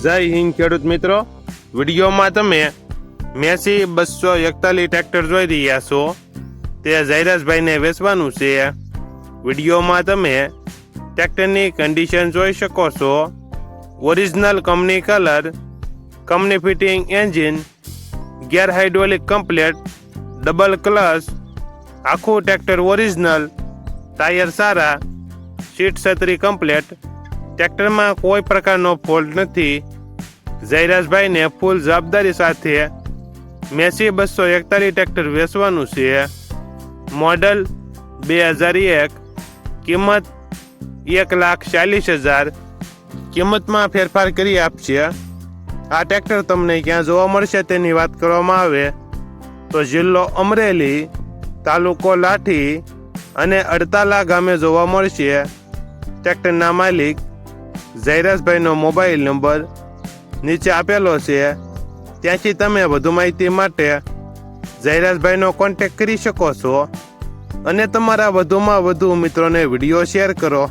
જય હિન્દ ખેડૂત મિત્રો. વિડીયોમાં તમે મેસી બસો એકતાલીસ ટ્રેક્ટર જોઈ રહ્યા છો. તે જયરાજભાઈને વેચવાનું છે. વિડીયોમાં તમે ટ્રેક્ટરની કન્ડિશન જોઈ શકો છો. Original company colour company fitting engine gear hydraulic complete double clutch આખું ટ્રેક્ટર ઓરિજિનલ ટાયર સારા સીટ છત્રી કમ્પ્લેટ ટ્રેક્ટરમાં કોઈ પ્રકારનો ફોલ્ટ નથી. જયરાજભાઈને ફૂલ જવાબદારી સાથે મેસી બસો એકતાલીસ ટ્રેક્ટર વેચવાનું છે. મોડલ બે હજાર એક, કિંમત એક લાખ ચાલીસ હજાર. કિંમતમાં ફેરફાર કરી આપશે. આ ટ્રેક્ટર તમને ક્યાં જોવા મળશે તેની વાત કરવામાં આવે. તો જિલ્લો અમરેલી, તાલુકો લાઠી અને અડતાલા ગામે જોવા મળશે. ટ્રેક્ટરના માલિક જયરાજભાઈનો મોબાઈલ નંબર નીચે આપેલો છે. ત્યાંથી તમે વધુ માહિતી માટે જયરાજભાઈનો કોન્ટેક્ટ કરી શકો છો. અને તમારા વધુમાં વધુ મિત્રોને વીડિયો શેર કરો.